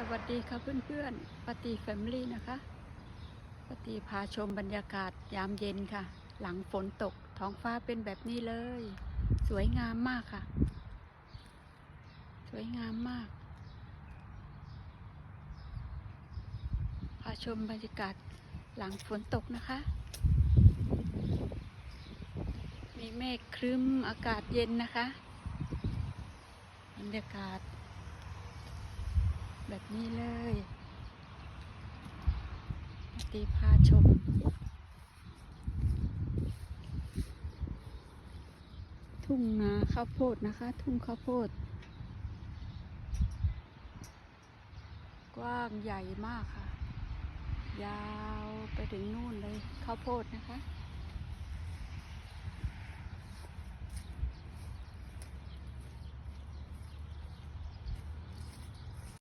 สวัสดีค่ะเพื่อนๆปฏิแฟมิลี่นะคะปฏิพาชมบรรยากาศยามเย็นค่ะ หลังฝนตกท้องฟ้าเป็นแบบนี้เลย สวยงามมากค่ะ สวยงามมาก พาชมบรรยากาศหลังฝนตกนะคะ มีเมฆครึ้มอากาศเย็นนะคะ บรรยากาศ แบบนี้เลยตีพาชมทุ่งนาข้าวโพดนะคะ ทุ่งข้าวโพด กว้างใหญ่มากค่ะ ยาวไปถึงนู่นเลยข้าวโพดนะคะ